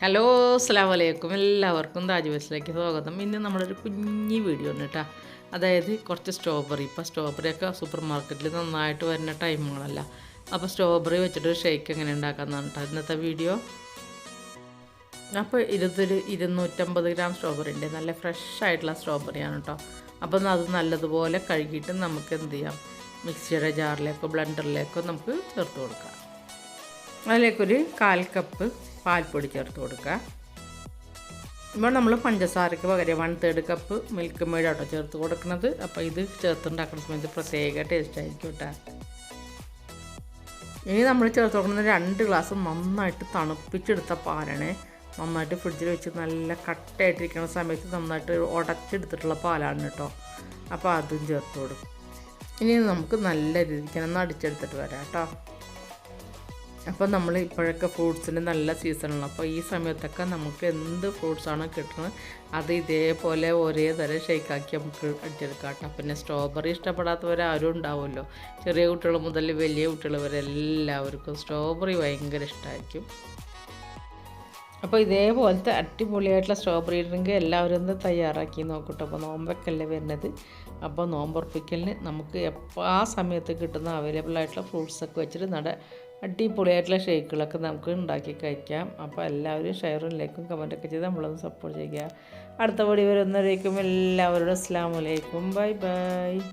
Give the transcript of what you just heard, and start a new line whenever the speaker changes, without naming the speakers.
Hello അസ്സാം വലൈക്കും എല്ലാവർക്കും താജ് ബസ്സിലേക്ക് സ്വാഗതം. ഇന്ന് നമ്മളൊരു കുഞ്ഞി വീഡിയോ ഉണ്ട് കേട്ടോ അതായത് കുറച്ച് സ്ട്രോബെറി ഇപ്പോൾ സ്ട്രോബെറിയൊക്കെ സൂപ്പർ മാർക്കറ്റിൽ നന്നായിട്ട് വരുന്ന ടൈമുകളല്ല അപ്പോൾ സ്ട്രോബെറി വെച്ചിട്ട് ഒരു ഷേക്ക് എങ്ങനെ ഉണ്ടാക്കാമെന്നാണ് കേട്ടോ ഇന്നത്തെ വീഡിയോ. അപ്പോൾ ഇരുപത്തൊരു ഇരുന്നൂറ്റമ്പത് ഗ്രാം സ്ട്രോബെറി ഉണ്ട് നല്ല ഫ്രഷ് ആയിട്ടുള്ള സ്ട്രോബെറിയാണ് കേട്ടോ അപ്പോൾ അത് നല്ലതുപോലെ കഴുകിയിട്ട് നമുക്ക് എന്ത് ചെയ്യാം? മിക്സിയുടെ ജാറിലേക്കോ ബ്ലെൻഡറിലേക്കോ നമുക്ക് ചേർത്ത് കൊടുക്കാം. അതിലേക്കൊരു കാൽ കപ്പ് പാൽപ്പൊടി ചേർത്ത് കൊടുക്കുക. ഇപ്പോൾ നമ്മൾ പഞ്ചസാരയ്ക്ക് പകരം വൺ തേർഡ് കപ്പ് മിൽക്ക് മേടാട്ടോ ചേർത്ത് കൊടുക്കുന്നത്. അപ്പോൾ ഇത് ചേർത്തുണ്ടാക്കുന്ന സമയത്ത് പ്രത്യേക ടേസ്റ്റ് ആയിരിക്കും കേട്ടോ ഇനി നമ്മൾ ചേർത്ത് കൊടുക്കുന്ന രണ്ട് ഗ്ലാസ് നന്നായിട്ട് തണുപ്പിച്ചെടുത്ത പാലാണ്. നന്നായിട്ട് ഫ്രിഡ്ജിൽ വെച്ച് നല്ല കട്ടയായിട്ടിരിക്കുന്ന സമയത്ത് നന്നായിട്ട് ഉടച്ചെടുത്തിട്ടുള്ള പാലാണ് കേട്ടോ അപ്പോൾ അതും ചേർത്ത് കൊടുക്കും. ഇനി നമുക്ക് നല്ല രീതിക്ക് ഒന്ന് അടിച്ചെടുത്തിട്ട് വരാം കേട്ടോ അപ്പോൾ നമ്മൾ ഇപ്പോഴൊക്കെ ഫ്രൂട്ട്സിന് നല്ല സീസണാണ്. അപ്പോൾ ഈ സമയത്തൊക്കെ നമുക്ക് എന്ത് ഫ്രൂട്ട്സാണ് കിട്ടുന്നത് അത് ഇതേപോലെ ഒരേ തരം ഷേക്കാക്കി നമുക്ക് അടിച്ചെടുക്കാം കേട്ടോ. പിന്നെ സ്ട്രോബെറി ഇഷ്ടപ്പെടാത്തവരാരും ഉണ്ടാവുമല്ലോ. ചെറിയ കുട്ടികൾ മുതൽ വലിയ കുട്ടികൾ വരെ എല്ലാവർക്കും സ്ട്രോബെറി ഭയങ്കര ഇഷ്ടമായിരിക്കും. അപ്പോൾ ഇതേപോലത്തെ അടിപൊളിയായിട്ടുള്ള സ്ട്രോബെറി ഡ്രിങ്ക് എല്ലാവരും ഒന്ന് തയ്യാറാക്കി നോക്കട്ടെ അപ്പോൾ നോമ്പൊക്കെയല്ലേ വരുന്നത്. അപ്പോൾ നോമ്പുറപ്പിക്കലിന് നമുക്ക് എപ്പോൾ ആ സമയത്ത് കിട്ടുന്ന അവൈലബിൾ ആയിട്ടുള്ള ഫ്രൂട്ട്സൊക്കെ വെച്ചിട്ട് നട അടിപൊളിയായിട്ടുള്ള ഷേക്കുകളൊക്കെ നമുക്ക് ഉണ്ടാക്കി കഴിക്കാം. അപ്പോൾ എല്ലാവരും ഷെയറും ലൈക്കും കമന്റൊക്കെ ചെയ്ത് നമ്മളൊന്ന് സപ്പോർട്ട് ചെയ്യുക. അടുത്ത പടി വരുന്നവരേക്കും എല്ലാവരോടും അസ്സാം ബൈ ബൈ.